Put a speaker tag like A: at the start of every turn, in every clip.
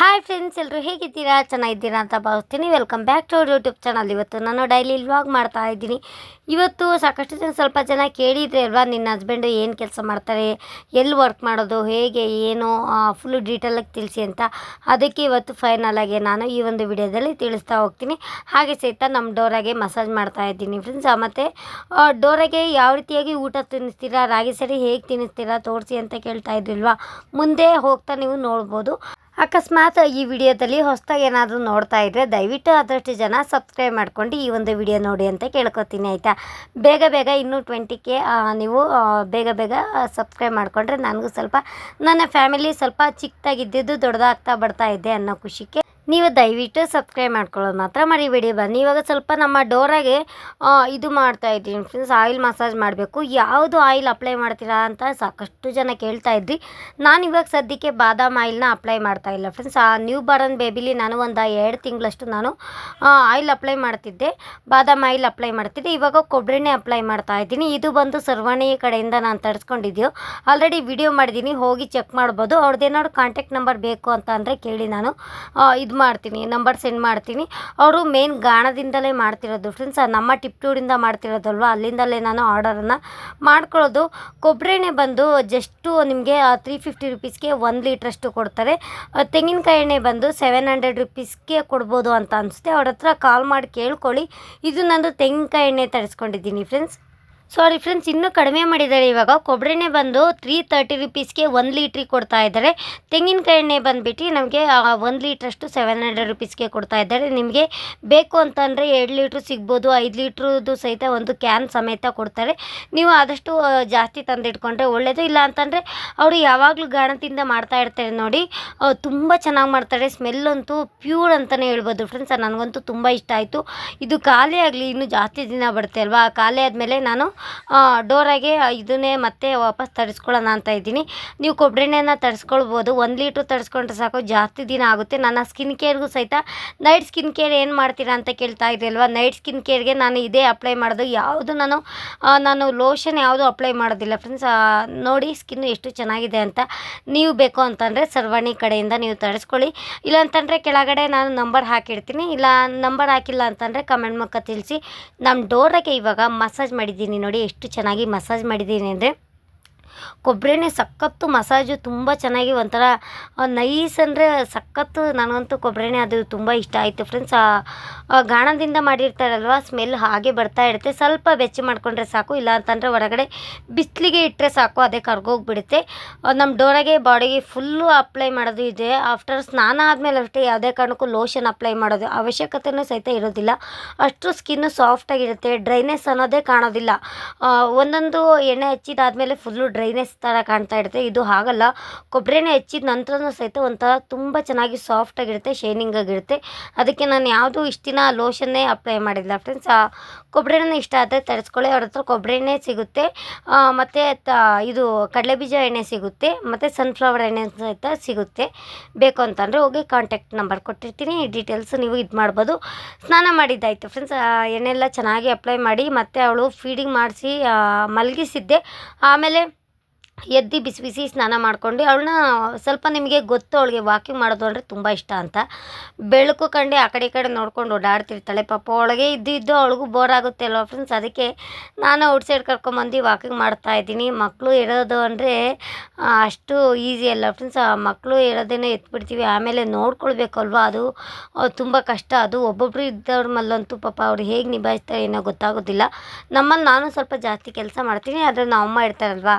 A: Hi friends ಎಲ್ಲರೂ ಹೇಗಿದ್ದೀರಾ? ಚೆನ್ನಾಗಿದ್ದೀರಾ ಅಂತ ಭಾವಿಸ್ತೀನಿ. Welcome back to our YouTube channel ಇವತ್ತು ನಾನು ಡೈಲಿ ವ್ಲಾಗ್ ಮಾಡ್ತಾ ಇದ್ದೀನಿ. ಇವತ್ತು ಸಾಕಷ್ಟು ಜನ ಸ್ವಲ್ಪ ಜನ ಕೇಳಿದರೆ ಅಲ್ವಾ, ನಿನ್ನ ಹಸ್ಬೆಂಡು ಏನು ಕೆಲಸ ಮಾಡ್ತಾರೆ, ಎಲ್ಲಿ ವರ್ಕ್ ಮಾಡೋದು, ಹೇಗೆ, ಏನು ಫುಲ್ ಡೀಟೇಲಾಗಿ ತಿಳಿಸಿ ಅಂತ ಅದಕ್ಕೆ ಇವತ್ತು ಫೈನಲ್ ಆಗಿ ನಾನು ಈ ಒಂದು ವಿಡಿಯೋದಲ್ಲಿ ತಿಳಿಸ್ತಾ ಹೋಗ್ತೀನಿ. ಹಾಗೆ ಸಹಿತ ನಮ್ಮ ಡೋರಾಗೆ ಮಸಾಜ್ ಮಾಡ್ತಾ ಇದ್ದೀನಿ ಫ್ರೆಂಡ್ಸ್ ಮತ್ತು ಡೋರಾಗೆ ಯಾವ ರೀತಿಯಾಗಿ ಊಟ ತಿನ್ನಿಸ್ತೀರಾ, ರಾಗಿ ಸರಿ ಹೇಗೆ ತಿನ್ನಿಸ್ತೀರಾ, ತೋರಿಸಿ ಅಂತ ಕೇಳ್ತಾ ಇದ್ರಿಲ್ವಾ ಮುಂದೆ ಹೋಗ್ತಾ ನೀವು ನೋಡ್ಬೋದು. ಅಕಸ್ಮಾತ್ ಈ ವಿಡಿಯೋದಲ್ಲಿ ಹೊಸದಾಗಿ ಏನಾದರೂ ನೋಡ್ತಾ ಇದ್ದರೆ ದಯವಿಟ್ಟು ಆದಷ್ಟು ಜನ ಸಬ್ಸ್ಕ್ರೈಬ್ ಮಾಡ್ಕೊಂಡು ಈ ಒಂದು ವಿಡಿಯೋ ನೋಡಿ ಅಂತ ಕೇಳ್ಕೊತೀನಿ, ಆಯಿತಾ? ಬೇಗ ಬೇಗ ಇನ್ನೂ ಟ್ವೆಂಟಿಗೆ ನೀವು ಬೇಗ ಬೇಗ ಸಬ್ಸ್ಕ್ರೈಬ್ ಮಾಡಿಕೊಂಡ್ರೆ ನನಗೂ ಸ್ವಲ್ಪ, ನನ್ನ ಫ್ಯಾಮಿಲಿ ಸ್ವಲ್ಪ ಚಿಕ್ಕದಾಗಿದ್ದಿದ್ದು ದೊಡ್ಡದಾಗ್ತಾ ಬರ್ತಾ ಇದೆ ಅನ್ನೋ ಖುಷಿಗೆ ನೀವು ದಯವಿಟ್ಟು ಸಬ್ಸ್ಕ್ರೈಬ್ ಮಾಡ್ಕೊಳ್ಳೋದು ಮಾತ್ರ ಮರಿಬೇಡಿ ಬನ್ನಿ. ಇವಾಗ ಸ್ವಲ್ಪ ನಮ್ಮ ಡೋರಾಗೆ ಇದು ಮಾಡ್ತಾ ಇದ್ದೀನಿ ಫ್ರೆಂಡ್ಸ್. ಆಯಿಲ್ ಮಸಾಜ್ ಮಾಡಬೇಕು. ಯಾವುದು ಆಯಿಲ್ ಅಪ್ಲೈ ಮಾಡ್ತೀರಾ ಅಂತ ಸಾಕಷ್ಟು ಜನ ಕೇಳ್ತಾ ಇದ್ರಿ. ನಾನು ಇವಾಗ ಸದ್ಯಕ್ಕೆ ಬಾದಾಮ್ ಆಯಿಲ್ನ ಅಪ್ಲೈ ಮಾಡ್ತಾ ಇಲ್ಲ ಫ್ರೆಂಡ್ಸ್. ಆ, ನ್ಯೂ ಬಾರ್ನ್ ಬೇಬಿಲಿ ನಾನು ಒಂದು ಎರಡು ತಿಂಗಳಷ್ಟು ನಾನು ಆಯಿಲ್ ಅಪ್ಲೈ ಮಾಡ್ತಿದ್ದೆ. ಬಾದಾಮ್ ಆಯಿಲ್ ಅಪ್ಲೈ ಮಾಡ್ತಿದ್ದೆ. ಇವಾಗ ಕೊಬ್ಬರಿನೇ ಅಪ್ಲೈ ಮಾಡ್ತಾ ಇದ್ದೀನಿ. ಇದು ಬಂದು ಸರ್ವಾಣಿ ಕಡೆಯಿಂದ ನಾನು ತರಿಸ್ಕೊಂಡಿದ್ದೀವಿ ಆಲ್ರೆಡಿ ವಿಡಿಯೋ ಮಾಡಿದ್ದೀನಿ. ಹೋಗಿ ಚೆಕ್ ಮಾಡ್ಬೋದು. ಅವ್ರದ್ದೇನಾದ್ರು ಕಾಂಟ್ಯಾಕ್ಟ್ ನಂಬರ್ ಬೇಕು ಅಂತ ಅಂದರೆ ಕೇಳಿ ನಾನು. ಇದು ಮಾಡ್ತೀನಿ ನಂಬರ್ ಸೆಂಡ್ ಮಾಡ್ತೀನಿ. ಅವರು ಮೇನ್ ಗಾಣದಿಂದಲೇ ಮಾಡ್ತಿರೋದು ಫ್ರೆಂಡ್ಸ್ ನಮ್ಮ ಟಿಪ್ಟೂರಿಂದ ಮಾಡ್ತಿರೋದಲ್ವ? ಅಲ್ಲಿಂದಲೇ ನಾನು ಆರ್ಡರನ್ನು ಮಾಡ್ಕೊಳ್ಳೋದು. ಕೊಬ್ಬರಿ ಎಣ್ಣೆ ಬಂದು ಜಸ್ಟು ನಿಮಗೆ ತ್ರೀ ಫಿಫ್ಟಿ ರುಪೀಸ್ಗೆ ಒಂದು ಲೀಟ್ರಷ್ಟು ಕೊಡ್ತಾರೆ. ತೆಂಗಿನಕಾಯಿ ಎಣ್ಣೆ ಬಂದು ಸೆವೆನ್ ಹಂಡ್ರೆಡ್ ರುಪೀಸ್ಗೆ ಕೊಡ್ಬೋದು ಅಂತ ಅನಿಸುತ್ತೆ. ಅವ್ರ ಹತ್ರ ಕಾಲ್ ಮಾಡಿ ಕೇಳ್ಕೊಳ್ಳಿ. ಇದು ನಂದು ತೆಂಗಿನಕಾಯಿ ಎಣ್ಣೆ ತರಿಸ್ಕೊಂಡಿದ್ದೀನಿ ಫ್ರೆಂಡ್ಸ್ ಸಾರಿ ಫ್ರೆಂಡ್ಸ್ ಇನ್ನೂ ಕಡಿಮೆ ಮಾಡಿದ್ದಾರೆ. ಇವಾಗ ಕೊಬ್ಬರಿ ಎಣ್ಣೆ ಬಂದು ತ್ರೀ ತರ್ಟಿ ರುಪೀಸ್ಗೆ ಒಂದು ಲೀಟ್ರಿಗೆ ಕೊಡ್ತಾ ಇದ್ದಾರೆ. ತೆಂಗಿನಕಾಯಿ ಎಣ್ಣೆ ಬಂದುಬಿಟ್ಟು ನಮಗೆ ಒಂದು ಲೀಟ್ರಷ್ಟು ಸೆವೆನ್ ಹಂಡ್ರೆಡ್ ರುಪೀಸ್ಗೆ ಕೊಡ್ತಾ ಇದ್ದಾರೆ. ನಿಮಗೆ ಬೇಕು ಅಂತಂದರೆ ಎರಡು ಲೀಟ್ರ್ ಸಿಗ್ಬೋದು, ಐದು ಲೀಟ್ರದ್ದು ಸಹಿತ ಒಂದು ಕ್ಯಾನ್ ಸಮೇತ ಕೊಡ್ತಾರೆ. ನೀವು ಆದಷ್ಟು ಜಾಸ್ತಿ ತಂದಿಟ್ಕೊಂಡ್ರೆ ಒಳ್ಳೆಯದು ಇಲ್ಲ ಅಂತಂದರೆ ಅವರು ಯಾವಾಗಲೂ ಗಾಣದಿಂದ ಮಾಡ್ತಾ ಇರ್ತಾರೆ ನೋಡಿ. ತುಂಬ ಚೆನ್ನಾಗಿ ಮಾಡ್ತಾರೆ. ಸ್ಮೆಲ್ ಅಂತೂ ಪ್ಯೂರ್ ಅಂತಲೇ ಹೇಳ್ಬೋದು ಫ್ರೆಂಡ್ಸ್ ನನಗಂತೂ ತುಂಬ ಇಷ್ಟ ಆಯಿತು. ಇದು ಖಾಲಿ ಆಗಲಿ, ಇನ್ನೂ ಜಾಸ್ತಿ ದಿನ ಬರುತ್ತೆ ಅಲ್ವಾ? ಖಾಲಿ ಆದಮೇಲೆ ನಾನು ಡೋರಾಗೆ ಇದನ್ನೇ ಮತ್ತೆ ವಾಪಸ್ ತರಿಸ್ಕೊಳ್ಳೋಣ ಅಂತ ಇದ್ದೀನಿ. ನೀವು ಕೊಬ್ಬರಿ ಎಣ್ಣೆನ ತರಿಸ್ಕೊಳ್ಬೋದು, ಒಂದು ಲೀಟ್ರ್ ತರಿಸ್ಕೊಂಡ್ರೆ ಸಾಕು, ಜಾಸ್ತಿ ದಿನ ಆಗುತ್ತೆ. ನನ್ನ ಸ್ಕಿನ್ ಕೇರ್ಗೂ ಸಹಿತ ನೈಟ್ ಸ್ಕಿನ್ ಕೇರ್ ಏನು ಮಾಡ್ತೀರಾ ಅಂತ ಕೇಳ್ತಾ ಇದ್ರಲ್ವಾ ನೈಟ್ ಸ್ಕಿನ್ ಕೇರ್ಗೆ ನಾನು ಇದೇ ಅಪ್ಲೈ ಮಾಡೋದು. ಯಾವುದು ನಾನು ನಾನು ಲೋಷನ್ ಯಾವುದು ಅಪ್ಲೈ ಮಾಡೋದಿಲ್ಲ ಫ್ರೆಂಡ್ಸ್ ನೋಡಿ ಸ್ಕಿನ್ ಎಷ್ಟು ಚೆನ್ನಾಗಿದೆ ಅಂತ ನೀವು ಬೇಕು ಅಂತಂದರೆ ಸರ್ವಾಣಿ ಕಡೆಯಿಂದ ನೀವು ತರಿಸ್ಕೊಳ್ಳಿ. ಇಲ್ಲ ಅಂತಂದರೆ ಕೆಳಗಡೆ ನಾನು ನಂಬರ್ ಹಾಕಿರ್ತೀನಿ ಇಲ್ಲ ನಂಬರ್ ಹಾಕಿಲ್ಲ ಅಂತಂದರೆ ಕಮೆಂಟ್ ಮುಖ ತಿಳಿಸಿ. ನಮ್ಮ ಡೋರಾಗೆ ಇವಾಗ ಮಸಾಜ್ ಮಾಡಿದ್ದೀನಿ ನೋಡಿ. ಎಷ್ಟು ಚೆನ್ನಾಗಿ ಮಸಾಜ್ ಮಾಡಿದ್ದೀನಿ ಅಂದರೆ ಕೊಬ್ಬರಿ ಎಣ್ಣೆ ಸಖತ್ತು ಮಸಾಜು ತುಂಬ ಚೆನ್ನಾಗಿ ಒಂಥರ ನೈಸ್ ಅಂದರೆ ಸಖತ್ತು ನನಗಂತೂ ಕೊಬ್ಬರಿ ಎಣ್ಣೆ ಅದು ತುಂಬ ಇಷ್ಟ ಆಯಿತು ಫ್ರೆಂಡ್ಸ್ ಗಾಣದಿಂದ ಮಾಡಿರ್ತಾರಲ್ವ ಸ್ಮೆಲ್ ಹಾಗೆ ಬರ್ತಾ ಇರುತ್ತೆ. ಸ್ವಲ್ಪ ಬೆಚ್ಚ ಮಾಡಿಕೊಂಡ್ರೆ ಸಾಕು, ಇಲ್ಲ ಅಂತಂದರೆ ಹೊರಗಡೆ ಬಿಸಿಲಿಗೆ ಇಟ್ಟರೆ ಸಾಕು, ಅದೇ ಕರ್ಗೋಗ್ಬಿಡುತ್ತೆ. ನಮ್ಮ ಡೋರಾಗೆ ಬಾಡಿಗೆ ಫುಲ್ಲು ಅಪ್ಲೈ ಮಾಡೋದು ಇದೆ. ಆಫ್ಟರ್ ಸ್ನಾನ ಆದಮೇಲೆ ಅಷ್ಟೇ ಯಾವುದೇ ಕಾರಣಕ್ಕೂ ಲೋಷನ್ ಅಪ್ಲೈ ಮಾಡೋದು ಅವಶ್ಯಕತೆಯೂ ಸಹಿತ ಇರೋದಿಲ್ಲ. ಅಷ್ಟು ಸ್ಕಿನ್ನು ಸಾಫ್ಟಾಗಿರುತ್ತೆ ಡ್ರೈನೆಸ್ ಅನ್ನೋದೇ ಕಾಣೋದಿಲ್ಲ. ಒಂದೊಂದು ಎಣ್ಣೆ ಹಚ್ಚಿದಾದಮೇಲೆ ಫುಲ್ಲು ಡ್ರೈನೆಸ್ ಥರ ಕಾಣ್ತಾ ಇರುತ್ತೆ. ಇದು ಹಾಗಲ್ಲ ಕೊಬ್ಬರಿ ಎಣ್ಣೆ ಹಚ್ಚಿದ ನಂತರನೂ ಸಹಿತ ಒಂಥರ ತುಂಬ ಚೆನ್ನಾಗಿ ಸಾಫ್ಟಾಗಿರುತ್ತೆ ಶೈನಿಂಗ್ ಆಗಿರುತ್ತೆ. ಅದಕ್ಕೆ ನಾನು ಯಾವುದು ಇಷ್ಟು ದಿನ ಲೋಷನ್ನೇ ಅಪ್ಲೈ ಮಾಡಿಲ್ಲ ಫ್ರೆಂಡ್ಸ್. ಕೊಬ್ಬರಿ ಎಣ್ಣೆ ಇಷ್ಟ ಆದರೆ ತರಿಸ್ಕೊಳ್ಳಿ, ಅವ್ರ ಹತ್ರ ಕೊಬ್ಬರಿ ಎಣ್ಣೆ ಸಿಗುತ್ತೆ ಮತ್ತು ತ, ಇದು ಕಡಲೆಬೀಜ ಎಣ್ಣೆ ಸಿಗುತ್ತೆ, ಮತ್ತು ಸನ್ಫ್ಲವರ್ ಎಣ್ಣೆ ಸಹಿತ ಸಿಗುತ್ತೆ. ಬೇಕು ಅಂತಂದರೆ ಹೋಗಿ ಕಾಂಟ್ಯಾಕ್ಟ್ ನಂಬರ್ ಕೊಟ್ಟಿರ್ತೀನಿ ಡೀಟೇಲ್ಸ್ ನೀವು ಇದು ಮಾಡ್ಬೋದು. ಸ್ನಾನ ಮಾಡಿದ್ದಾಯಿತು ಫ್ರೆಂಡ್ಸ್. ಎಣ್ಣೆ ಎಲ್ಲ ಚೆನ್ನಾಗಿ ಅಪ್ಲೈ ಮಾಡಿ, ಮತ್ತು ಅವಳು ಫೀಡಿಂಗ್ ಮಾಡಿಸಿ ಮಲಗಿಸಿದ್ದೆ. ಆಮೇಲೆ ಎದ್ದು ಬಿಸಿ ಬಿಸಿ ಸ್ನಾನ ಮಾಡ್ಕೊಂಡು ಅವಳನ್ನ ಸ್ವಲ್ಪ ನಿಮಗೆ ಗೊತ್ತು ಅವಳಿಗೆ ವಾಕಿಂಗ್ ಮಾಡೋದು ಅಂದರೆ ತುಂಬ ಇಷ್ಟ ಅಂತ. ಬೆಳಕು ಕಂಡೆ ಆ ಕಡೆ ಈ ಕಡೆ ನೋಡ್ಕೊಂಡು ಓಡಾಡ್ತಿರ್ತಾಳೆ. ಪಾಪ ಒಳಗೆ ಇದ್ದು ಇದ್ದು ಅವಳಿಗೂ ಬೋರ್ ಆಗುತ್ತೆ ಅಲ್ವಾ ಫ್ರೆಂಡ್ಸ್ ಅದಕ್ಕೆ ನಾನು ಔಟ್ಸೈಡ್ ಕರ್ಕೊಂಬಂದು ವಾಕಿಂಗ್ ಮಾಡ್ತಾ ಇದ್ದೀನಿ. ಮಕ್ಕಳು ಇರೋದು ಅಂದರೆ ಅಷ್ಟು ಈಸಿ ಅಲ್ಲ ಫ್ರೆಂಡ್ಸ್ ಮಕ್ಕಳು ಇರೋದೇನೋ ಎತ್ಬಿಡ್ತೀವಿ. ಆಮೇಲೆ ನೋಡ್ಕೊಳ್ಬೇಕಲ್ವಾ ಅದು ತುಂಬ ಕಷ್ಟ. ಅದು ಒಬ್ಬೊಬ್ಬರು ಇದ್ದವ್ರ ಮಲ್ಲಂತೂ ಪಾಪ ಅವ್ರು ಹೇಗೆ ನಿಭಾಯಿಸ್ತಾರೆ ಏನೋ ಗೊತ್ತಾಗೋದಿಲ್ಲ. ನಮ್ಮಲ್ಲಿ ನಾನು ಸ್ವಲ್ಪ ಜಾಸ್ತಿ ಕೆಲಸ ಮಾಡ್ತೀನಿ, ಆದರೆ ನಮ್ಮ ಅಮ್ಮ ಇರ್ತಾರಲ್ವಾ?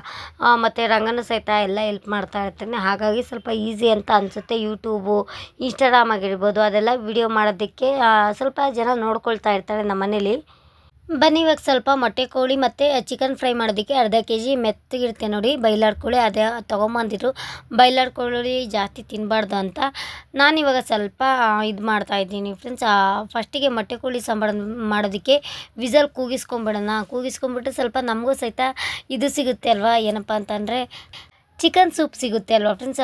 A: ಮತ್ತು ರಂಗನೂ ಸಹಿತ ಎಲ್ಲ ಹೆಲ್ಪ್ ಮಾಡ್ತಾ ಇರ್ತೀನಿ. ಹಾಗಾಗಿ ಸ್ವಲ್ಪ ಈಸಿ ಅಂತ ಅನಿಸುತ್ತೆ ಯೂಟ್ಯೂಬು ಇನ್ಸ್ಟಾಗ್ರಾಮ್ ಆಗಿರ್ಬೋದು, ಅದೆಲ್ಲ ವಿಡಿಯೋ ಮಾಡೋದಕ್ಕೆ ಸ್ವಲ್ಪ ಜನ ನೋಡ್ಕೊಳ್ತಾ ಇರ್ತಾರೆ ನಮ್ಮ ಮನೇಲಿ ಬನ್ನಿ, ಇವಾಗ ಸ್ವಲ್ಪ ಮೊಟ್ಟೆ ಕೋಳಿ ಮತ್ತು ಚಿಕನ್ ಫ್ರೈ ಮಾಡೋದಕ್ಕೆ ಅರ್ಧ ಕೆ ಜಿ ಮೆತ್ತಗಿರುತ್ತೆ ನೋಡಿ. ಬೈಲಾರ್ ಕೋಳಿ ಅದೇ, ತೊಗೊಂಬಂದಿದ್ರು. ಬೈಲಾರ್ ಕೋಳಿ ಜಾಸ್ತಿ ತಿನ್ನಬಾರ್ದು ಅಂತ ನಾನಿವಾಗ ಸ್ವಲ್ಪ ಇದು ಮಾಡ್ತಾ ಇದ್ದೀನಿ ಫ್ರೆಂಡ್ಸ್ ಫಸ್ಟಿಗೆ ಮೊಟ್ಟೆ ಕೋಳಿ ಸಾಂಬಾರು ಮಾಡೋದಕ್ಕೆ ವಿಸಲ್ ಕೂಗಿಸ್ಕೊಂಬಿಡೋಣ. ಕೂಗಿಸ್ಕೊಂಬಿಟ್ಟು ಸ್ವಲ್ಪ ನಮಗೂ ಸಹಿತ ಇದು ಸಿಗುತ್ತೆ ಅಲ್ವಾ ಏನಪ್ಪ ಅಂತಂದರೆ. ಚಿಕನ್ ಸೂಪ್ ಸಿಗುತ್ತೆ ಅಲ್ವಾ ಫ್ರೆಂಡ್ಸ್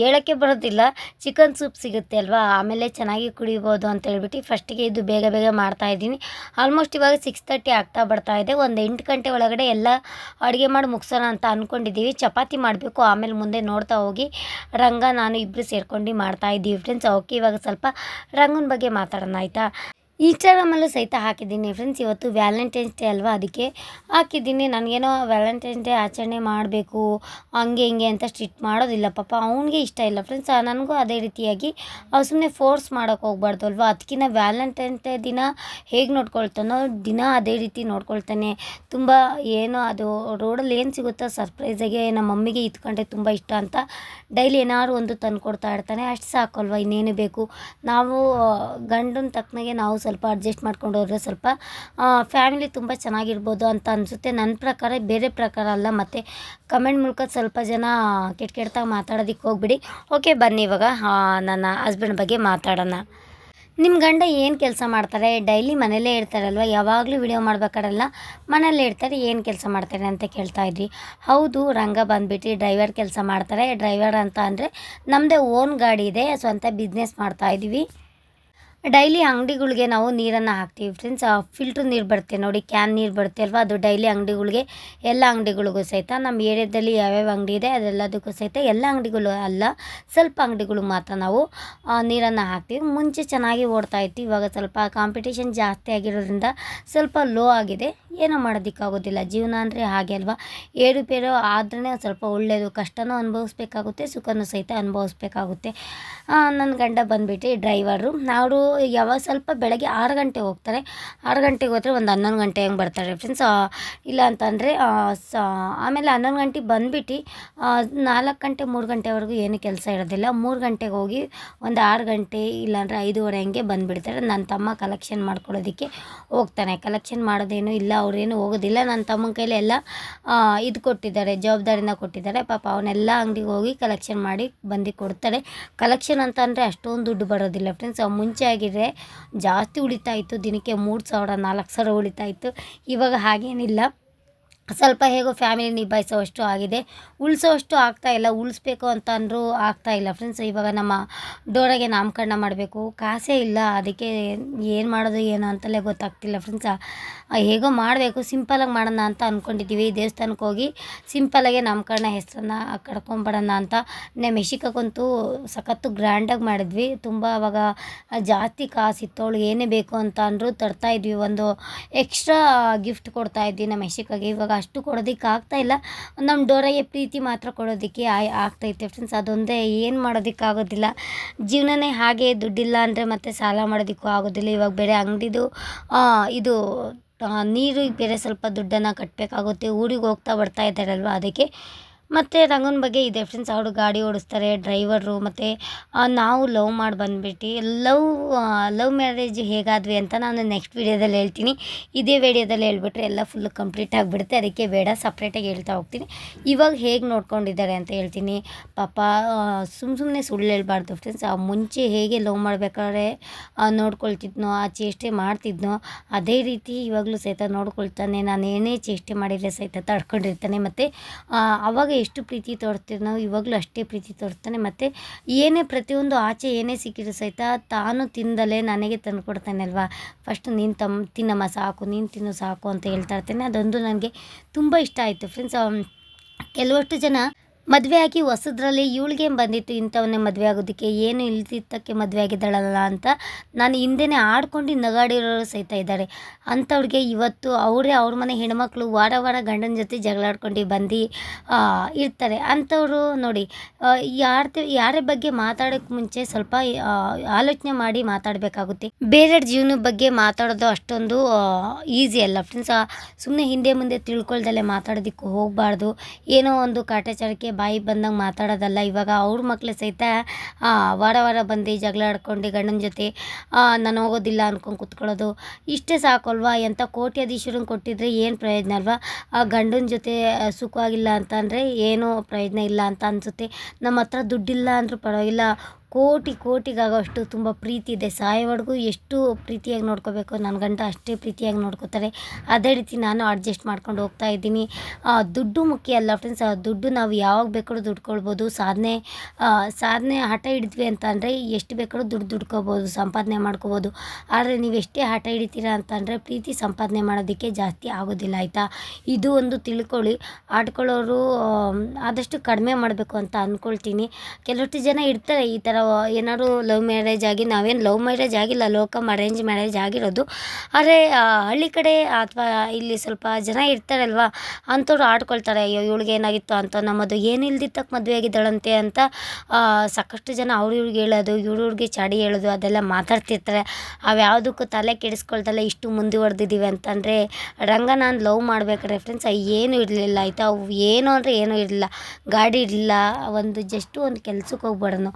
A: ಹೇಳೋಕ್ಕೆ ಬರೋದಿಲ್ಲ. ಚಿಕನ್ ಸೂಪ್ ಸಿಗುತ್ತೆ ಅಲ್ವಾ? ಆಮೇಲೆ ಚೆನ್ನಾಗಿ ಕುಡಿಬೋದು ಅಂತ ಹೇಳ್ಬಿಟ್ಟು ಫಸ್ಟಿಗೆ ಇದು ಬೇಗ ಬೇಗ ಮಾಡ್ತಾ ಇದ್ದೀನಿ. ಆಲ್ಮೋಸ್ಟ್ ಇವಾಗ ಸಿಕ್ಸ್ ತರ್ಟಿ ಆಗ್ತಾ ಬರ್ತಾ ಇದೆ. ಒಂದು ಎಂಟು ಗಂಟೆ ಒಳಗಡೆ ಎಲ್ಲ ಅಡುಗೆ ಮಾಡಿ ಮುಗಿಸೋಣ ಅಂತ ಅಂದ್ಕೊಂಡಿದ್ದೀವಿ ಚಪಾತಿ ಮಾಡಬೇಕು. ಆಮೇಲೆ ಮುಂದೆ ನೋಡ್ತಾ ಹೋಗಿ ರಂಗ, ನಾನು ಇಬ್ಬರು ಸೇರ್ಕೊಂಡು ಮಾಡ್ತಾ ಇದ್ದೀವಿ ಫ್ರೆಂಡ್ಸ್ ಓಕೆ, ಇವಾಗ ಸ್ವಲ್ಪ ರಂಗನ ಬಗ್ಗೆ ಮಾತಾಡೋಣ, ಆಯಿತಾ? ಇನ್ಸ್ಟಾಗ್ರಾಮಲ್ಲೂ ಸಹಿತ ಹಾಕಿದ್ದೀನಿ ಫ್ರೆಂಡ್ಸ್ ಇವತ್ತು ವ್ಯಾಲೆಂಟೈನ್ಸ್ ಡೇ ಅಲ್ವಾ ಅದಕ್ಕೆ? ಹಾಕಿದ್ದೀನಿ. ನನಗೇನೋ ವ್ಯಾಲೆಂಟೈನ್ಸ್ ಡೇ ಆಚರಣೆ ಮಾಡಬೇಕು, ಹಂಗೆ ಹಿಂಗೆ ಅಂತ ಸ್ಟ್ರಿಟ್ ಮಾಡೋದಿಲ್ಲ ಪಾಪ. ಅವನಿಗೆ ಇಷ್ಟ ಇಲ್ಲ ಫ್ರೆಂಡ್ಸ್ ನನಗೂ ಅದೇ ರೀತಿಯಾಗಿ ಅವ್ರು ಸುಮ್ಮನೆ ಫೋರ್ಸ್ ಮಾಡೋಕೆ ಹೋಗ್ಬಾರ್ದು ಅಲ್ವಾ? ಅದಕ್ಕಿಂತ ವ್ಯಾಲೆಂಟೈನ್ಸ್ ಡೇ ದಿನ ಹೇಗೆ ನೋಡ್ಕೊಳ್ತಾನೋ, ದಿನ ಅದೇ ರೀತಿ ನೋಡ್ಕೊಳ್ತಾನೆ. ತುಂಬ ಏನೋ ಅದು ರೋಡಲ್ಲಿ ಏನು ಸಿಗುತ್ತೋ ಸರ್ಪ್ರೈಸಾಗೆ ನಮ್ಮ ಮಮ್ಮಿಗೆ ಇತ್ಕೊಂಡ್ರೆ ತುಂಬ ಇಷ್ಟ ಅಂತ ಡೈಲಿ ಏನಾದ್ರು ಒಂದು ತಂದು ಕೊಡ್ತಾ ಇರ್ತಾನೆ. ಅಷ್ಟು ಸಾಕಲ್ವ ಇನ್ನೇನು ಬೇಕು? ನಾವು ಗಂಡನ ತಕ್ಕನಾಗೆ ನಾವು ಸ್ವಲ್ಪ ಅಡ್ಜಸ್ಟ್ ಮಾಡ್ಕೊಂಡು ಹೋದರೆ ಸ್ವಲ್ಪ ಫ್ಯಾಮಿಲಿ ತುಂಬ ಚೆನ್ನಾಗಿರ್ಬೋದು ಅಂತ ಅನಿಸುತ್ತೆ. ನನ್ನ ಪ್ರಕಾರ, ಬೇರೆ ಪ್ರಕಾರ ಅಲ್ಲ. ಮತ್ತು ಕಮೆಂಟ್ ಮೂಲಕ ಸ್ವಲ್ಪ ಜನ ಕೆಟ್ಟ ಕೆಟ್ಟದಾಗ ಮಾತಾಡೋದಕ್ಕೆ ಹೋಗ್ಬಿಡಿ. ಓಕೆ ಬನ್ನಿ ಇವಾಗ ನನ್ನ ಹಸ್ಬೆಂಡ್ ಬಗ್ಗೆ ಮಾತಾಡೋಣ. ನಿಮ್ಮ ಗಂಡ ಏನು ಕೆಲಸ ಮಾಡ್ತಾರೆ? ಡೈಲಿ ಮನೇಲೇ ಇರ್ತಾರಲ್ವ? ಯಾವಾಗಲೂ ವಿಡಿಯೋ ಮಾಡ್ಬೇಕಾರಲ್ಲ? ಮನೇಲೇ ಇರ್ತಾರೆ, ಏನು ಕೆಲಸ ಮಾಡ್ತಾರೆ ಅಂತ ಕೇಳ್ತಾ ಇದ್ರಿ. ಹೌದು, ರಂಗ ಬಂದುಬಿಟ್ಟು ಡ್ರೈವರ್ ಕೆಲಸ ಮಾಡ್ತಾರೆ. ಡ್ರೈವರ್ ಅಂತ ಅಂದರೆ ನಮ್ಮದೇ ಓನ್ ಗಾಡಿ ಇದೆ. ಸ್ವಂತ ಬಿಸ್ನೆಸ್ ಮಾಡ್ತಾ ಇದ್ದೀವಿ. ಡೈಲಿ ಅಂಗಡಿಗಳಿಗೆ ನಾವು ನೀರನ್ನು ಹಾಕ್ತೀವಿ ಫ್ರೆಂಡ್ಸ್ ಫಿಲ್ಟ್ರ್ ನೀರು ಬರುತ್ತೆ ನೋಡಿ ಕ್ಯಾನ್ ನೀರು ಬರುತ್ತೆ ಅಲ್ವಾ? ಅದು ಡೈಲಿ ಅಂಗಡಿಗಳಿಗೆ, ಎಲ್ಲ ಅಂಗಡಿಗಳಿಗೂ ಸಹಿತ. ನಮ್ಮ ಏರಿಯಾದಲ್ಲಿ ಯಾವ್ಯಾವ ಅಂಗಡಿ ಇದೆ, ಅದೆಲ್ಲದಕ್ಕೂ ಸಹಿತ ಎಲ್ಲ ಅಂಗಡಿಗಳು ಅಲ್ಲ, ಸ್ವಲ್ಪ ಅಂಗಡಿಗಳು ಮಾತ್ರ ನಾವು ನೀರನ್ನು ಹಾಕ್ತೀವಿ. ಮುಂಚೆ ಚೆನ್ನಾಗಿ ಓಡ್ತಾ ಇತ್ತು, ಇವಾಗ ಸ್ವಲ್ಪ ಕಾಂಪಿಟೇಷನ್ ಜಾಸ್ತಿ ಆಗಿರೋದ್ರಿಂದ ಸ್ವಲ್ಪ ಲೋ ಆಗಿದೆ. ಏನೋ ಮಾಡೋದಕ್ಕಾಗೋದಿಲ್ಲ. ಜೀವನ ಅಂದರೆ ಹಾಗೆ ಅಲ್ವಾ? ಏರುಪೇರು ಆದ್ರೇ ಸ್ವಲ್ಪ ಒಳ್ಳೆಯದು ಕಷ್ಟನೂ ಅನುಭವಿಸ್ಬೇಕಾಗುತ್ತೆ, ಸುಖನೂ ಸಹಿತ ಅನುಭವಿಸ್ಬೇಕಾಗುತ್ತೆ. ನನ್ನ ಗಂಡ ಬಂದುಬಿಟ್ಟು ಡ್ರೈವರು ಅವರು ಯಾವಾಗ ಸ್ವಲ್ಪ ಬೆಳಗ್ಗೆ ಆರು ಗಂಟೆಗೆ ಹೋಗ್ತಾರೆ. ಆರು ಗಂಟೆಗೆ ಹೋದರೆ ಒಂದು ಹನ್ನೊಂದು ಗಂಟೆ ಹಂಗೆ ಬರ್ತಾರೆ ಫ್ರೆಂಡ್ಸ್ ಇಲ್ಲ ಅಂತಂದರೆ ಸ, ಆಮೇಲೆ ಹನ್ನೊಂದು ಗಂಟೆಗೆ ಬಂದುಬಿಟ್ಟು ನಾಲ್ಕು ಗಂಟೆ, ಮೂರು ಗಂಟೆವರೆಗೂ ಏನು ಕೆಲಸ ಇರೋದಿಲ್ಲ. ಮೂರು ಗಂಟೆಗೆ ಹೋಗಿ ಒಂದು ಆರು ಗಂಟೆ ಇಲ್ಲಾಂದರೆ ಐದೂವರೆ ಹಂಗೆ ಬಂದುಬಿಡ್ತಾರೆ. ನನ್ನ ತಮ್ಮ ಕಲೆಕ್ಷನ್ ಮಾಡ್ಕೊಳ್ಳೋದಕ್ಕೆ ಹೋಗ್ತಾನೆ. ಕಲೆಕ್ಷನ್ ಮಾಡೋದೇನು ಇಲ್ಲ, ಅವ್ರೇನು ಹೋಗೋದಿಲ್ಲ. ನನ್ನ ತಮ್ಮನ ಕೈಲಿ ಎಲ್ಲ ಇದು ಕೊಟ್ಟಿದ್ದಾರೆ, ಜವಾಬ್ದಾರಿನ ಕೊಟ್ಟಿದ್ದಾರೆ. ಪಾಪ ಅವನ್ನೆಲ್ಲ ಅಂಗಡಿಗೆ ಹೋಗಿ ಕಲೆಕ್ಷನ್ ಮಾಡಿ ಬಂದು ಕೊಡ್ತಾರೆ. ಕಲೆಕ್ಷನ್ ಅಂತ ಅಂದರೆ ಅಷ್ಟೊಂದು ದುಡ್ಡು ಬರೋದಿಲ್ಲ ಫ್ರೆಂಡ್ಸ್ ಮುಂಚೆ ಆಗಿದ್ರೆ ಜಾಸ್ತಿ ಉಳಿತಾಯಿತ್ತು ದಿನಕ್ಕೆ ಮೂರು ಸಾವಿರ ನಾಲ್ಕು ಸಾವಿರ ಉಳಿತಾಯಿತ್ತು ಇವಾಗ ಹಾಗೇನಿಲ್ಲ. ಸ್ವಲ್ಪ ಹೇಗೋ ಫ್ಯಾಮಿಲಿ ನಿಭಾಯಿಸೋವಷ್ಟು ಆಗಿದೆ. ಉಳಿಸೋವಷ್ಟು ಆಗ್ತಾ ಇಲ್ಲ. ಉಳಿಸ್ಬೇಕು ಅಂತ ಅಂದರೂ ಆಗ್ತಾ ಇಲ್ಲ. ಫ್ರೆಂಡ್ಸ್, ಇವಾಗ ನಮ್ಮ ಡೋರಾಗೆ ನಾಮಕರಣ ಮಾಡಬೇಕು. ಕಾಸೇ ಇಲ್ಲ. ಅದಕ್ಕೆ ಏನು ಮಾಡೋದು, ಏನು ಅಂತಲೇ ಗೊತ್ತಾಗ್ತಿಲ್ಲ. ಫ್ರೆಂಡ್ಸ್ ಹೇಗೋ ಮಾಡಬೇಕು. ಸಿಂಪಲಾಗಿ ಮಾಡೋಣ ಅಂತ ಅಂದ್ಕೊಂಡಿದ್ದೀವಿ ದೇವಸ್ಥಾನಕ್ಕೆ ಹೋಗಿ ಸಿಂಪಲಾಗೆ ನಾಮಕರಣ ಹೆಸರನ್ನ ಕಡ್ಕೊಂಬಿಡೋಣ ಅಂತ. ನೆ ಮೆಷಿಕಕ್ಕಂತೂ ಸಖತ್ತು ಗ್ರ್ಯಾಂಡಾಗಿ ಮಾಡಿದ್ವಿ. ತುಂಬ ಅವಾಗ ಜಾಸ್ತಿ ಕಾಸಿತ್ತು ಇತ್ತೋಳು ಏನೇ ಬೇಕು ಅಂತ ಅಂದರೂ ತರ್ತಾಯಿದ್ವಿ ಒಂದು ಎಕ್ಸ್ಟ್ರಾ ಗಿಫ್ಟ್ ಕೊಡ್ತಾ ಇದ್ವಿ ನಮ್ಮ ಮೆಷಿಕಾಗೆ. ಇವಾಗ ಅಷ್ಟು ಕೊಡೋದಕ್ಕೆ ಆಗ್ತಾಯಿಲ್ಲ ನಮ್ಮ ಡೋರಾಗೆ ಪ್ರೀತಿ ಮಾತ್ರ ಕೊಡೋದಕ್ಕೆ ಆಗ್ತೈತೆ ಫ್ರೆಂಡ್ಸ್ ಅದೊಂದೇ ಏನು ಮಾಡೋದಕ್ಕಾಗೋದಿಲ್ಲ ಜೀವನನೇ ಹಾಗೆ ದುಡ್ಡಿಲ್ಲ ಅಂದರೆ ಮತ್ತೆ ಸಾಲ ಮಾಡೋದಕ್ಕೂ ಆಗೋದಿಲ್ಲ. ಇವಾಗ ಬೇರೆ ಅಂಗಡಿದು ಇದು ನೀರು ಬೇರೆ ಸ್ವಲ್ಪ ದುಡ್ಡನ್ನು ಕಟ್ಟಬೇಕಾಗುತ್ತೆ ಊರಿಗೆ ಹೋಗ್ತಾ ಬರ್ತಾ ಇದ್ದಾರಲ್ವ ಅದಕ್ಕೆ. ಮತ್ತು ರಂಗನ ಬಗ್ಗೆ ಇದೆ ಫ್ರೆಂಡ್ಸ್ ಅವರು ಗಾಡಿ ಓಡಿಸ್ತಾರೆ ಡ್ರೈವರು ಮತ್ತು ನಾವು ಲವ್ ಮಾಡಿ ಬಂದ್ಬಿಟ್ಟು ಲವ್ ಲವ್ ಮ್ಯಾರೇಜ್ ಹೇಗಾದ್ವಿ ಅಂತ ನಾನು ನೆಕ್ಸ್ಟ್ ವೀಡಿಯೋದಲ್ಲಿ ಹೇಳ್ತೀನಿ. ಇದೇ ವಿಡಿಯೋದಲ್ಲಿ ಹೇಳ್ಬಿಟ್ರೆ ಎಲ್ಲ ಫುಲ್ ಕಂಪ್ಲೀಟ್ ಆಗಿಬಿಡುತ್ತೆ. ಅದಕ್ಕೆ ಬೇಡ ಸಪ್ರೇಟಾಗಿ ಹೇಳ್ತಾ ಹೋಗ್ತೀನಿ. ಇವಾಗ ಹೇಗೆ ನೋಡ್ಕೊಂಡಿದ್ದಾರೆ ಅಂತ ಹೇಳ್ತೀನಿ. ಪಾಪ ಸುಮ್ಮ ಸುಮ್ಮನೆ ಸುಳ್ಳು ಹೇಳ್ಬಾರ್ದು ಫ್ರೆಂಡ್ಸ್ ಆ, ಮುಂಚೆ ಹೇಗೆ ಲವ್ ಮಾಡಬೇಕಾದ್ರೆ ನೋಡ್ಕೊಳ್ತಿದ್ನೋ, ಆ ಚೇಷ್ಟೆ ಮಾಡ್ತಿದ್ನೋ, ಅದೇ ರೀತಿ ಇವಾಗಲೂ ಸಹಿತ ನೋಡ್ಕೊಳ್ತಾನೆ. ನಾನು ಏನೇ ಚೇಷ್ಟೆ ಮಾಡಿದರೆ ಸಹಿತ ತಡ್ಕೊಂಡಿರ್ತಾನೆ. ಮತ್ತು ಅವಾಗ ಎಷ್ಟು ಪ್ರೀತಿ ನಾವು? ಇವಾಗಲೂ ಅಷ್ಟೇ ಪ್ರೀತಿ ತೋರ್ತಾನೆ. ಮತ್ತು ಏನೇ ಪ್ರತಿಯೊಂದು ಆಚೆ ಏನೇ ಸಿಕ್ಕಿದ್ರು ಸಹಿತ ತಾನು ತಿಂದಲೇ ನನಗೆ ತಂದು ಕೊಡ್ತಾನೆ ಅಲ್ವಾ? ಫಸ್ಟ್ ನೀನು ತಮ್ಮ ತಿನ್ನಮ್ಮ ಸಾಕು, ನೀನು ತಿನ್ನು ಸಾಕು ಅಂತ ಹೇಳ್ತಾ ಇರ್ತಾನೆ. ಅದೊಂದು ನನಗೆ ತುಂಬ ಇಷ್ಟ ಆಯಿತು. ಫ್ರೆಂಡ್ಸ್ ಕೆಲವಷ್ಟು ಜನ ಮದುವೆ ಆಗಿ ಹೊಸದ್ರಲ್ಲಿ ಇವಳಿಗೆ ಬಂದಿತ್ತು, ಇಂಥವನ್ನೇ ಮದುವೆ ಆಗೋದಕ್ಕೆ ಏನು ಇಲ್ದಿದ್ದಕ್ಕೆ ಮದುವೆ ಆಗಿದ್ದಾಳಲ್ಲ ಅಂತ ನಾನು ಹಿಂದೆನೆ ಆಡ್ಕೊಂಡು ನಗಾಡಿರೋರು ಸಹಿತ ಇದ್ದಾರೆ. ಅಂಥವ್ರಿಗೆ ಇವತ್ತು ಅವರೇ ಅವ್ರ ಮನೆ ಹೆಣ್ಮಕ್ಳು ವಾರ ವಾರ ಗಂಡನ ಜೊತೆ ಜಗಳಾಡ್ಕೊಂಡು ಬಂದು ಇರ್ತಾರೆ. ಅಂಥವರು ನೋಡಿ ಯಾರ ಯಾರ ಬಗ್ಗೆ ಮಾತಾಡೋಕ್ಕೆ ಮುಂಚೆ ಸ್ವಲ್ಪ ಆಲೋಚನೆ ಮಾಡಿ ಮಾತಾಡಬೇಕಾಗುತ್ತೆ. ಬೇರೆಯವ್ರ ಜೀವನದ ಬಗ್ಗೆ ಮಾತಾಡೋದು ಅಷ್ಟೊಂದು ಈಸಿ ಅಲ್ಲ. ಫ್ರೆಂಡ್ಸ್ ಸುಮ್ಮನೆ ಹಿಂದೆ ಮುಂದೆ ತಿಳ್ಕೊಳ್ದಲ್ಲೇ ಮಾತಾಡೋದಕ್ಕೆ ಹೋಗಬಾರ್ದು. ಏನೋ ಒಂದು ಕಾಟಾಚಾರಕ್ಕೆ ಬಾಯಿ ಬಂದಂಗೆ ಮಾತಾಡೋದಲ್ಲ, ಇವಾಗ ಅವ್ರ ಮಕ್ಳು ಸಹಿತ ವಾರ ವಾರ ಬಂದು ಜಗಳ ಆಡ್ಕೊಂಡು ಗಂಡನ ಜೊತೆ ನಾನು ಹೋಗೋದಿಲ್ಲ ಅನ್ಕೊಂಡು ಕುತ್ಕೊಳ್ಳೋದು, ಇಷ್ಟೇ ಸಾಕಲ್ವಾ? ಎಂಥ ಕೋಟ್ಯಾಧೀಶ್ವರನ್ ಕೊಟ್ಟಿದ್ರೆ ಏನು ಪ್ರಯೋಜನ ಅಲ್ವಾ? ಆ ಗಂಡನ ಜೊತೆ ಸುಖವಾಗಿಲ್ಲ ಅಂತ ಅಂದರೆ ಏನೂ ಪ್ರಯೋಜನ ಇಲ್ಲ ಅಂತ ಅನಿಸುತ್ತೆ. ನಮ್ಮ ಹತ್ರ ದುಡ್ಡಿಲ್ಲ ಅಂದರೂ ಪರವಾಗಿಲ್ಲ. ಕೋಟಿ ಕೋಟಿಗಾಗೋಷ್ಟು ತುಂಬ ಪ್ರೀತಿ ಇದೆ. ಸಾಯೋವರೆಗೂ ಎಷ್ಟು ಪ್ರೀತಿಯಾಗಿ ನೋಡ್ಕೋಬೇಕು? ನನ್ನ ಗಂಡ ಅಷ್ಟೇ ಪ್ರೀತಿಯಾಗಿ ನೋಡ್ಕೋತಾರೆ. ಅದೇ ರೀತಿ ನಾನು ಅಡ್ಜಸ್ಟ್ ಮಾಡ್ಕೊಂಡು ಹೋಗ್ತಾ ಇದ್ದೀನಿ. ದುಡ್ಡು ಮುಖ್ಯ ಅಲ್ಲ ಫ್ರೆಂಡ್ಸ್ ದುಡ್ಡು ನಾವು ಯಾವಾಗ ಬೇಕಾದ್ರೂ ದುಡ್ಕೊಳ್ಬೋದು ಸಾಧನೆ ಸಾಧನೆ ಹಠ ಹಿಡಿದ್ವಿ ಅಂತ ಅಂದರೆ ಎಷ್ಟು ಬೇಕಾದ್ರೂ ದುಡ್ಡು ದುಡ್ಕೋಬೋದು, ಸಂಪಾದನೆ ಮಾಡ್ಕೋಬೋದು. ಆದರೆ ನೀವು ಎಷ್ಟೇ ಹಠ ಹಿಡಿತೀರಾ ಅಂತಂದರೆ ಪ್ರೀತಿ ಸಂಪಾದನೆ ಮಾಡೋದಕ್ಕೆ ಜಾಸ್ತಿ ಆಗೋದಿಲ್ಲ, ಆಯಿತಾ? ಇದು ಒಂದು ತಿಳ್ಕೊಳ್ಳಿ. ಆಡ್ಕೊಳ್ಳೋರು ಆದಷ್ಟು ಕಡಿಮೆ ಮಾಡಬೇಕು ಅಂತ ಅಂದ್ಕೊಳ್ತೀನಿ ಕೆಲವಷ್ಟು ಜನ ಇರ್ತಾರೆ ಈ ಥರ ಏನಾದ್ರು ಲವ್ ಮ್ಯಾರೇಜ್ ಆಗಿ, ನಾವೇನು ಲವ್ ಮ್ಯಾರೇಜ್ ಆಗಿಲ್ಲ ಲೋಕಮ್ ಅರೇಂಜ್ ಮ್ಯಾರೇಜ್ ಆಗಿರೋದು. ಆದರೆ ಹಳ್ಳಿ ಕಡೆ ಅಥವಾ ಇಲ್ಲಿ ಸ್ವಲ್ಪ ಜನ ಇರ್ತಾರಲ್ವ, ಅಂಥವ್ರು ಆಡ್ಕೊಳ್ತಾರೆ, ಅಯ್ಯೋ, ಇವಳಿಗೆ ಏನಾಗಿತ್ತು ಅಂತ, ನಮ್ಮದು ಏನು ಇಲ್ದಿತ್ತಕ್ಕೆ ಮದುವೆ ಆಗಿದ್ದಾಳಂತೆ ಅಂತ ಸಾಕಷ್ಟು ಜನ ಅವ್ರ ಇವ್ರಿಗೆ ಹೇಳೋದು ಇವ್ರಿಗೆ ಚಾಡಿ ಹೇಳೋದು, ಅದೆಲ್ಲ ಮಾತಾಡ್ತಿರ್ತಾರೆ. ಅವ್ಯಾವುದಕ್ಕೂ ತಲೆ ಕೆಡಿಸ್ಕೊಳ್ದಲ್ಲ ಇಷ್ಟು ಮುಂದುವರೆದಿದ್ದೀವಿ ಅಂತಂದರೆ ರಂಗ ನಾನು ಲವ್ ಮಾಡ್ಬೇಕಾದ್ರೆ ಫ್ರೆಂಡ್ಸ್ ಏನು ಇರಲಿಲ್ಲ. ಆಯಿತಾ? ಏನು ಅಂದರೆ ಏನೂ ಇರಲಿಲ್ಲ. ಗಾಡಿ ಇರಲಿಲ್ಲ. ಒಂದು ಜಸ್ಟು ಒಂದು ಕೆಲ್ಸಕ್ಕೆ ಹೋಗ್ಬಾರ್ದು.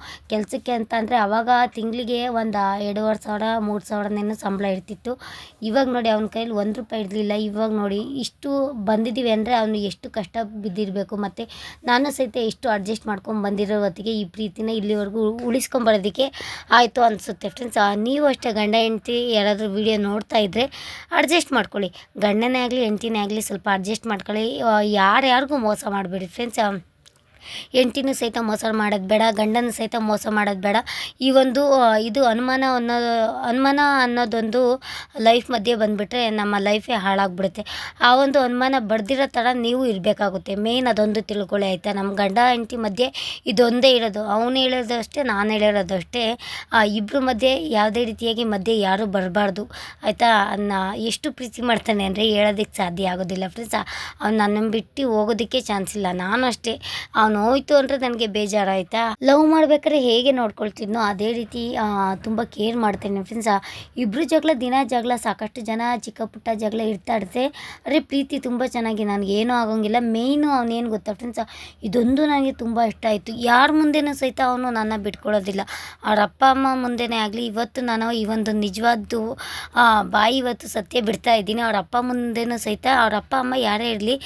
A: ಕೆಲಸಕ್ಕೆ ಅಂತ ಅಂದರೆ ಅವಾಗ ತಿಂಗಳಿಗೆ ಒಂದು ಎರಡೂವರೆ ಸಾವಿರ, ಮೂರು ಸಾವಿರನೇನೋ ಸಂಬಳ ಇರ್ತಿತ್ತು. ಇವಾಗ ನೋಡಿ ಅವ್ನ ಕೈಲಿ ಒಂದು ರೂಪಾಯಿ ಇರಲಿಲ್ಲ. ಇವಾಗ ನೋಡಿ ಇಷ್ಟು ಬಂದಿದ್ದೀವಿ ಅಂದರೆ ಅವನು ಎಷ್ಟು ಕಷ್ಟ ಬಿದ್ದಿರಬೇಕು. ಮತ್ತು ನಾನು ಸಹಿತ ಎಷ್ಟು ಅಡ್ಜಸ್ಟ್ ಮಾಡ್ಕೊಂಡು ಬಂದಿರೋ ಹೊತ್ತಿಗೆ ಈ ಪ್ರೀತಿನ ಇಲ್ಲಿವರೆಗೂ ಉಳಿಸ್ಕೊಂಬರೋದಕ್ಕೆ ಆಯಿತು ಅನಿಸುತ್ತೆ ಫ್ರೆಂಡ್ಸ್ ನೀವು ಅಷ್ಟೇ ಗಂಡ, ಹೆಂಡ್ತಿ ಯಾರಾದರೂ ವೀಡಿಯೋ ನೋಡ್ತಾ ಇದ್ದರೆ ಅಡ್ಜಸ್ಟ್ ಮಾಡ್ಕೊಳ್ಳಿ. ಗಂಡನೇ ಆಗಲಿ, ಹೆಂಡ್ತಿನೇ ಆಗಲಿ ಸ್ವಲ್ಪ ಅಡ್ಜಸ್ಟ್ ಮಾಡ್ಕೊಳ್ಳಿ. ಯಾರ್ಯಾರಿಗೂ ಮೋಸ ಮಾಡಬೇಡಿ ಫ್ರೆಂಡ್ಸ್ ಹೆಂಡ್ತಿನೂ ಸಹಿತ ಮೋಸ ಮಾಡೋದು ಬೇಡ, ಗಂಡನ ಸಹಿತ ಮೋಸ ಮಾಡೋದು ಬೇಡ. ಈ ಒಂದು ಇದು ಅನುಮಾನ ಅನ್ನೋ, ಅನುಮಾನ ಅನ್ನೋದೊಂದು ಲೈಫ್ ಮಧ್ಯೆ ಬಂದುಬಿಟ್ರೆ ನಮ್ಮ ಲೈಫೇ ಹಾಳಾಗ್ಬಿಡುತ್ತೆ. ಆ ಒಂದು ಅನುಮಾನ ಬರ್ದಿರೋ ಥರ ನೀವು ಇರಬೇಕಾಗುತ್ತೆ. ಮೇಯ್ನ್ ಅದೊಂದು ತಿಳ್ಕೊಳ್ಳಿ ಆಯಿತಾ? ನಮ್ಮ ಗಂಡ ಹೆಂಡತಿ ಮಧ್ಯೆ ಇದೊಂದೇ ಇರೋದು. ಅವನು ಹೇಳೋದು ಅಷ್ಟೇ, ನಾನು ಹೇಳಿರೋದು ಅಷ್ಟೇ. ಇಬ್ಬರ ಮಧ್ಯೆ ಯಾವುದೇ ರೀತಿಯಾಗಿ ಮಧ್ಯೆ ಯಾರೂ ಬರಬಾರ್ದು. ಆಯಿತಾ? ಅನ್ನ ಎಷ್ಟು ಪ್ರೀತಿ ಮಾಡ್ತಾನೆ ಅಂದರೆ ಹೇಳೋದಕ್ಕೆ ಸಾಧ್ಯ ಆಗೋದಿಲ್ಲ. ಫ್ರೆಂಡ್ಸ್ ಅವ್ನು ನನ್ನನ್ನು ಬಿಟ್ಟು ಹೋಗೋದಕ್ಕೆ ಚಾನ್ಸ್ ಇಲ್ಲ. ನಾನು ಅಷ್ಟೇ. ಅವ್ನು ಹೋಯ್ತು ಅಂದ್ರೆ ನನಗೆ ಬೇಜಾರಾಯ್ತಾ? ಲವ್ ಮಾಡ್ಬೇಕಾದ್ರೆ ಹೇಗೆ ನೋಡ್ಕೊಳ್ತಿದ್ನೋ ಅದೇ ರೀತಿ ತುಂಬ ಕೇರ್ ಮಾಡ್ತೇನೆ ಫ್ರೆಂಡ್ಸ್ ಇಬ್ರು ಜಗಳ, ದಿನ ಜಗಳ, ಸಾಕಷ್ಟು ಜನ, ಚಿಕ್ಕ ಪುಟ್ಟ ಜಗಳ ಇರ್ತಾ ಇರುತ್ತೆ ಆದರೆ ಪ್ರೀತಿ ತುಂಬ ಚೆನ್ನಾಗಿ ನನಗೆ ಏನೂ ಆಗೋಂಗಿಲ್ಲ. ಮೇಯ್ನು ಅವನೇನು ಗೊತ್ತಾ ಫ್ರೆಂಡ್ಸ್ ಇದೊಂದು ನನಗೆ ತುಂಬ ಇಷ್ಟ ಆಯಿತು. ಯಾರ ಮುಂದೆನೂ ಸಹಿತ ಅವನು ನನ್ನ ಬಿಟ್ಕೊಳ್ಳೋದಿಲ್ಲ ಅವ್ರ ಅಪ್ಪ, ಅಮ್ಮ ಮುಂದೆನೇ ಆಗಲಿ, ಇವತ್ತು ನಾನು ಈ ಒಂದು ನಿಜವಾದ್ದು ಬಾಯಿ ಇವತ್ತು ಸತ್ಯ ಬಿಡ್ತಾ ಇದ್ದೀನಿ. ಅವ್ರ ಅಪ್ಪ ಮುಂದೆನೂ ಸಹಿತ, ಅವ್ರ ಅಪ್ಪ, ಅಮ್ಮ ಯಾರೇ ಇರಲಿ,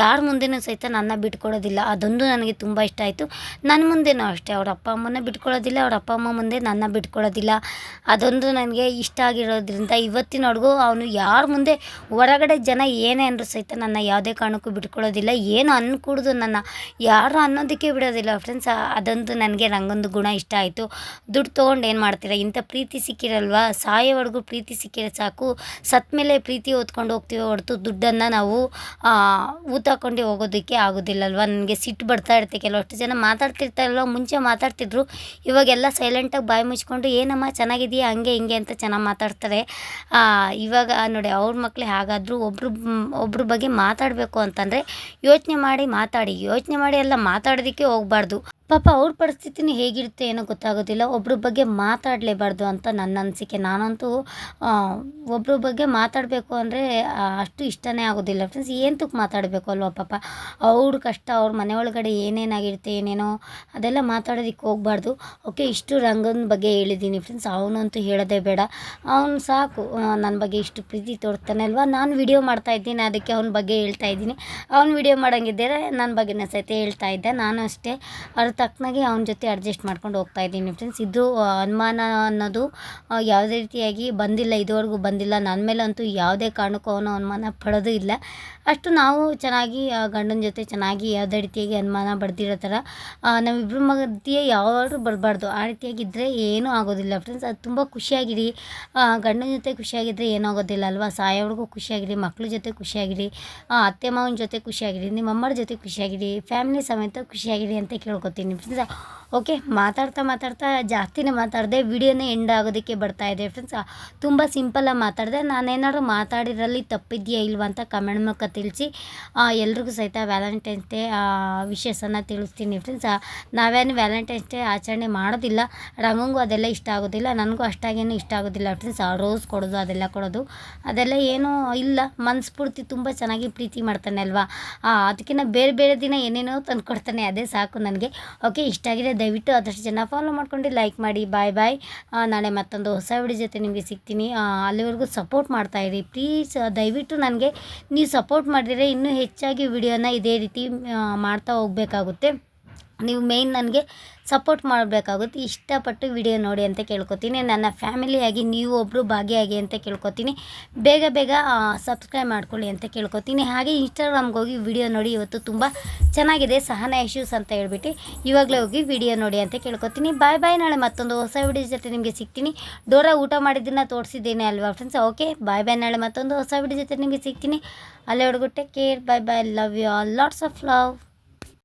A: ಯಾರ ಮುಂದೆನೂ ಸಹಿತ ನನ್ನ ಬಿಟ್ಕೊಡೋದಿಲ್ಲ ಅದೊಂದು ನನಗೆ ತುಂಬ ಇಷ್ಟ ಆಯಿತು. ನನ್ನ ಮುಂದೆನೂ ಅಷ್ಟೇ, ಅವ್ರ ಅಪ್ಪ ಅಮ್ಮನ ಬಿಟ್ಕೊಳ್ಳೋದಿಲ್ಲ, ಅವ್ರ ಅಪ್ಪ ಅಮ್ಮ ಮುಂದೆ ನನ್ನ ಬಿಟ್ಕೊಳ್ಳೋದಿಲ್ಲ. ಅದೊಂದು ನನಗೆ ಇಷ್ಟ ಆಗಿರೋದ್ರಿಂದ ಇವತ್ತಿನವರೆಗೂ ಅವನು ಯಾರ ಮುಂದೆ ಹೊರಗಡೆ ಜನ ಏನೇ ಅಂದರೂ ಸಹಿತ ನನ್ನ ಯಾವುದೇ ಕಾರಣಕ್ಕೂ ಬಿಟ್ಕೊಳ್ಳೋದಿಲ್ಲ. ಏನು ಅನ್ಕೂಡ್ದು ನನ್ನ, ಯಾರು ಅನ್ನೋದಕ್ಕೆ ಬಿಡೋದಿಲ್ಲ ಫ್ರೆಂಡ್ಸ್ ಅದೊಂದು ನನಗೆ ನಂಗೊಂದು ಗುಣ ಇಷ್ಟ ಆಯಿತು. ದುಡ್ಡು ತೊಗೊಂಡು ಏನು ಮಾಡ್ತೀರಾ? ಇಂಥ ಪ್ರೀತಿ ಸಿಕ್ಕಿರಲ್ವಾ? ಸಾಯೋವರೆಗೂ ಪ್ರೀತಿ ಸಿಕ್ಕಿರೋ ಸಾಕು. ಸತ್ತ ಮೇಲೆ ಪ್ರೀತಿ ಓದ್ಕೊಂಡು ಹೋಗ್ತೀವಿ ಹೊರತು ದುಡ್ಡನ್ನು ನಾವು ಊತಾಕೊಂಡು ಹೋಗೋದಕ್ಕೆ ಆಗೋದಿಲ್ಲಲ್ವ? ನನಗೆ ಸಿಟ್ಟು ಬರ್ತಾ ಇರುತ್ತೆ ಕೆಲವಷ್ಟು ಜನ ಮಾತಾಡ್ತಿರ್ತಾರಲ್ವ ಮುಂಚೆ ಮಾತಾಡ್ತಿದ್ರು. ಇವಾಗೆಲ್ಲ ಸೈಲೆಂಟಾಗಿ ಬಾಯಿ ಮುಚ್ಕೊಂಡು, ಏನಮ್ಮ ಚೆನ್ನಾಗಿದೆಯಾ ಹಂಗೆ, ಹಿಂಗೆ ಅಂತ ಚೆನ್ನಾಗಿ ಮಾತಾಡ್ತಾರೆ. ಇವಾಗ ನೋಡಿ, ಅವ್ರ ಮಕ್ಕಳೇ ಹಾಗಾದರೂ ಒಬ್ರು, ಒಬ್ರ ಬಗ್ಗೆ ಮಾತಾಡಬೇಕು ಅಂತಂದರೆ ಯೋಚನೆ ಮಾಡಿ ಮಾತಾಡಿ. ಯೋಚನೆ ಮಾಡಿ ಎಲ್ಲ ಮಾತಾಡೋದಕ್ಕೆ ಹೋಗಬಾರ್ದು. ಪಾಪ ಅವ್ರ ಪರಿಸ್ಥಿತಿನೂ ಹೇಗಿರುತ್ತೆ ಏನೋ ಗೊತ್ತಾಗೋದಿಲ್ಲ. ಒಬ್ರ ಬಗ್ಗೆ ಮಾತಾಡಲೇಬಾರ್ದು ಅಂತ ನನ್ನ ಅನಿಸಿಕೆ. ನಾನಂತೂ ಒಬ್ಬರ ಬಗ್ಗೆ ಮಾತಾಡಬೇಕು ಅಂದರೆ ಅಷ್ಟು ಇಷ್ಟನೇ ಆಗೋದಿಲ್ಲ. ಫ್ರೆಂಡ್ಸ್ ಏನಕ್ಕೆ ಮಾತಾಡಬೇಕು ಅಲ್ವಾ ಪಾಪ? ಅವ್ರ ಕಷ್ಟ, ಅವ್ರ ಮನೆ ಒಳಗಡೆ ಏನೇನಾಗಿರುತ್ತೆ, ಏನೇನೋ ಅದೆಲ್ಲ ಮಾತಾಡೋದಕ್ಕೆ ಹೋಗ್ಬಾರ್ದು. ಓಕೆ, ಇಷ್ಟು ರಂಗನ ಬಗ್ಗೆ ಹೇಳಿದ್ದೀನಿ. ಫ್ರೆಂಡ್ಸ್ ಅವನಂತೂ ಹೇಳೋದೇ ಬೇಡ. ಅವನು ಸಾಕು ನನ್ನ ಬಗ್ಗೆ ಇಷ್ಟು ಪ್ರೀತಿ ತೋರ್ತಾನೆ ಅಲ್ವಾ? ನಾನು ವಿಡಿಯೋ ಮಾಡ್ತಾ ಇದ್ದೀನಿ, ಅದಕ್ಕೆ ಅವನ ಬಗ್ಗೆ ಹೇಳ್ತಾ ಇದ್ದೀನಿ. ಅವ್ನು ವಿಡಿಯೋ ಮಾಡೋಂಗಿದ್ದರೆ ನನ್ನ ಬಗ್ಗೆನೇ ಸಹಿತ ಹೇಳ್ತಾ ಇದ್ದೆ. ನಾನು ಅಷ್ಟೇ ಅದ್ರ ತಕ್ಕನಾಗೆ ಅವನ ಜೊತೆ ಅಡ್ಜಸ್ಟ್ ಮಾಡ್ಕೊಂಡು ಹೋಗ್ತಾ ಇದ್ದೀನಿ ಫ್ರೆಂಡ್ಸ್ ಇದು ಅನುಮಾನ ಅನ್ನೋದು ಯಾವುದೇ ರೀತಿಯಾಗಿ ಬಂದಿಲ್ಲ, ಇದುವರೆಗೂ ಬಂದಿಲ್ಲ. ನನ್ನ ಮೇಲಂತೂ ಯಾವುದೇ ಕಾರಣಕ್ಕೂ ಅವನು ಅನುಮಾನ ಪಡೋದು ಇಲ್ಲ. ಅಷ್ಟು ನಾವು ಚೆನ್ನಾಗಿ ಗಂಡನ ಜೊತೆ ಚೆನ್ನಾಗಿ ಯಾವುದೇ ರೀತಿಯಾಗಿ ಅನುಮಾನ ಬಡ್ದಿರೋ ಥರ ನಮ್ಮಿಬ್ಬರ ಮಧ್ಯೆ ಯಾವಾಗಲೂ ಬರಬಾರ್ದು. ಆ ರೀತಿಯಾಗಿದ್ದರೆ ಏನೂ ಆಗೋದಿಲ್ಲ ಫ್ರೆಂಡ್ಸ್ ಅದು ತುಂಬ ಖುಷಿಯಾಗಿರಿ. ಗಂಡನ ಜೊತೆ ಖುಷಿಯಾಗಿದ್ದರೆ ಏನೂ ಆಗೋದಿಲ್ಲ ಅಲ್ವಾ? ಸಾಯೋವ್ರಿಗೂ ಖುಷಿಯಾಗಿರಿ ಮಕ್ಕಳ ಜೊತೆ ಖುಷಿಯಾಗಿರಿ ಅತ್ತೆ ಮಾವನ ಜೊತೆ ಖುಷಿಯಾಗಿರಿ ನಿಮ್ಮ ಅಮ್ಮರ ಜೊತೆ ಖುಷಿಯಾಗಿರಿ ಫ್ಯಾಮಿಲಿ ಸಮೇತ ಖುಷಿಯಾಗಿರಿ ಅಂತ ಕೇಳ್ಕೊತೀನಿ. ಫ್ರೆಂಡ್ಸ್ ಓಕೆ, ಮಾತಾಡ್ತಾ ಮಾತಾಡ್ತಾ ಜಾಸ್ತಿನೇ ಮಾತಾಡಿದೆ, ವಿಡಿಯೋನೇ ಎಂಡ್ ಆಗೋದಕ್ಕೆ ಬರ್ತಾ ಇದೆ ಫ್ರೆಂಡ್ಸ್ ತುಂಬ ಸಿಂಪಲಾಗಿ ಮಾತಾಡಿದೆ. ನಾನೇನಾದ್ರು ಮಾತಾಡಿರಲ್ಲಿ ತಪ್ಪಿದೆಯಾ ಇಲ್ವಾ ಅಂತ ಕಮೆಂಟ್ ಮೂಲಕ ತಿಳಿಸಿ ಎಲ್ರಿಗೂ ಸಹಿತ ವ್ಯಾಲೆಂಟೈನ್ಸ್ ಡೇ ವಿಶೇಷನ ತಿಳಿಸ್ತೀನಿ ಫ್ರೆಂಡ್ಸ್ ನಾವೇನು ವ್ಯಾಲೆಂಟೈನ್ಸ್ ಡೇ ಆಚರಣೆ ಮಾಡೋದಿಲ್ಲ. ರಂಗಂಗೂ ಅದೆಲ್ಲ ಇಷ್ಟ ಆಗೋದಿಲ್ಲ. ನನಗೂ ಅಷ್ಟಾಗೇನು ಇಷ್ಟ ಆಗೋದಿಲ್ಲ ಫ್ರೆಂಡ್ಸ್ ರೋಸ್ ಕೊಡೋದು, ಅದೆಲ್ಲ ಕೊಡೋದು. ಅದೆಲ್ಲ ಏನೂ ಇಲ್ಲ. ಮನಸ್ಫೂರ್ತಿ ತುಂಬ ಚೆನ್ನಾಗಿ ಪ್ರೀತಿ ಮಾಡ್ತಾನೆ ಅಲ್ವಾ? ಅದಕ್ಕಿಂತ ಬೇರೆ ಬೇರೆ ದಿನ ಏನೇನೋ ತಂದು ಕೊಡ್ತಾನೆ ಅದೇ ಸಾಕು ನನಗೆ. ಓಕೆ, ಇಷ್ಟ ಆಗಿದೆ ದಯವಿಟ್ಟು ಆದಷ್ಟು ಜನ ಫಾಲೋ ಮಾಡ್ಕೊಂಡು ಲೈಕ್ ಮಾಡಿ ಬಾಯ್ ಬಾಯ್ ನಾಳೆ ಮತ್ತೊಂದು ಹೊಸ ವಿಡಿಯೋ ಜೊತೆ ನಿಮಗೆ ಸಿಗ್ತೀನಿ. ಅಲ್ಲಿವರೆಗೂ ಸಪೋರ್ಟ್ ಮಾಡ್ತಾ ಇರಿ. ಪ್ಲೀಸ್ ದಯವಿಟ್ಟು ನನಗೆ ನೀವು ಸಪೋರ್ಟ್ ಮಾಡಿದರೆ ಇನ್ನೂ ಹೆಚ್ಚಾಗಿ ವಿಡಿಯೋನ ಇದೇ ರೀತಿ ಮಾಡ್ತಾ ಹೋಗಬೇಕಾಗುತ್ತೆ. ನೀವು ಮೇಯ್ನ್ ನನಗೆ ಸಪೋರ್ಟ್ ಮಾಡಬೇಕಾಗುತ್ತೆ. ಇಷ್ಟಪಟ್ಟು ವಿಡಿಯೋ ನೋಡಿ ಅಂತ ಕೇಳ್ಕೊತೀನಿ. ನನ್ನ ಫ್ಯಾಮಿಲಿಯಾಗಿ ನೀವು ಒಬ್ಬರು ಭಾಗಿಯಾಗಿ ಅಂತ ಕೇಳ್ಕೊತೀನಿ. ಬೇಗ ಬೇಗ ಸಬ್ಸ್ಕ್ರೈಬ್ ಮಾಡ್ಕೊಳ್ಳಿ ಅಂತ ಕೇಳ್ಕೊತೀನಿ. ಹಾಗೆ ಇನ್ಸ್ಟಾಗ್ರಾಮ್ಗೆ ಹೋಗಿ ವಿಡಿಯೋ ನೋಡಿ. ಇವತ್ತು ತುಂಬ ಚೆನ್ನಾಗಿದೆ. ಸಹನ ಇಶ್ಯೂಸ್ ಅಂತ ಹೇಳ್ಬಿಟ್ಟು ಇವಾಗಲೇ ಹೋಗಿ ವಿಡಿಯೋ ನೋಡಿ ಅಂತ ಕೇಳ್ಕೊತೀನಿ. ಬಾಯ್ ಬಾಯ್ ನಾಳೆ ಮತ್ತೊಂದು ಹೊಸ ವಿಡಿಯೋ ಜೊತೆ ನಿಮಗೆ ಸಿಗ್ತೀನಿ. ಡೋರ ಊಟ ಮಾಡಿದ್ದನ್ನು ತೋರಿಸಿದ್ದೇನೆ ಅಲ್ವಾ ಫ್ರೆಂಡ್ಸ್ ಓಕೆ ಬಾಯ್ ಬಾಯ್ ನಾಳೆ ಮತ್ತೊಂದು ಹೊಸ ವಿಡಿಯೋ ಜೊತೆ ನಿಮಗೆ ಸಿಗ್ತೀನಿ. ಅಲ್ಲೇ ಹುಡುಗುಟ್ಟೆ take care bye bye love you all lots of love